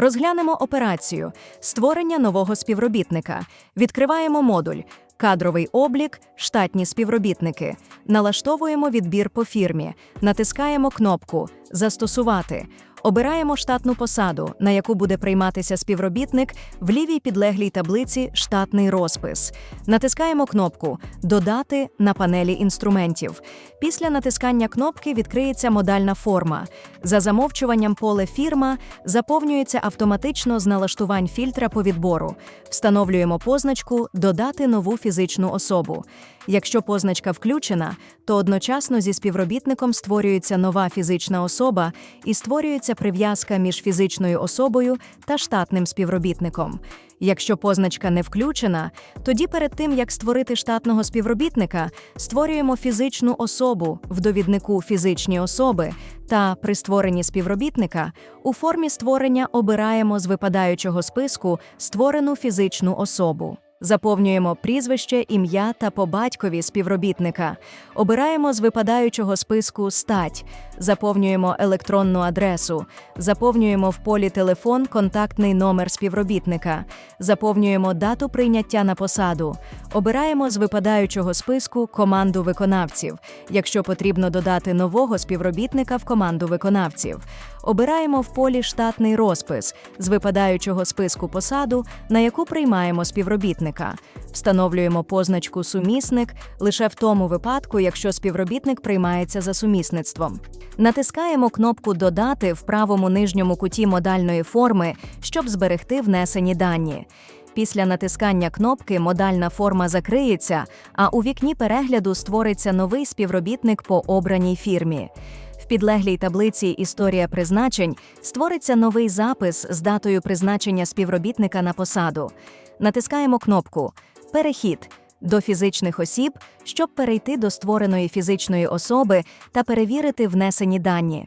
Розглянемо операцію створення нового співробітника. Відкриваємо модуль. Кадровий облік, штатні співробітники. Налаштовуємо відбір по фірмі. Натискаємо кнопку Застосувати. Обираємо штатну посаду, на яку буде прийматися співробітник в лівій підлеглій таблиці Штатний розпис. Натискаємо кнопку Додати на панелі інструментів. Після натискання кнопки відкриється модальна форма. За замовчуванням поле фірма заповнюється автоматично з налаштувань фільтра по відбору. Встановлюємо позначку Додати нову фізичну особу. Якщо позначка включена, то одночасно зі співробітником створюється нова фізична особа і створюється прив'язка між фізичною особою та штатним співробітником. Якщо позначка не включена, тоді перед тим як створити штатного співробітника, створюємо фізичну особу в довіднику фізичні особи та при створенні співробітника у формі створення обираємо з випадаючого списку створену фізичну особу. Заповнюємо прізвище, ім'я та по батькові співробітника. Обираємо з випадаючого списку стать, заповнюємо електронну адресу, заповнюємо в полі телефон контактний номер співробітника, заповнюємо дату прийняття на посаду, обираємо з випадаючого списку команду виконавців, якщо потрібно додати нового співробітника в команду виконавців. Обираємо в полі штатний розпис з випадаючого списку посаду, на яку приймаємо співробітника. Встановлюємо позначку Сумісник лише в тому випадку, якщо співробітник приймається за сумісництвом. Натискаємо кнопку Додати в правому нижньому куті модальної форми, щоб зберегти внесені дані. Після натискання кнопки модальна форма закриється, а у вікні перегляду створиться новий співробітник по обраній фірмі. В підлеглій таблиці Історія призначень створиться новий запис з датою призначення співробітника на посаду. Натискаємо кнопку Перехід до фізичних осіб, щоб перейти до створеної фізичної особи та перевірити внесені дані.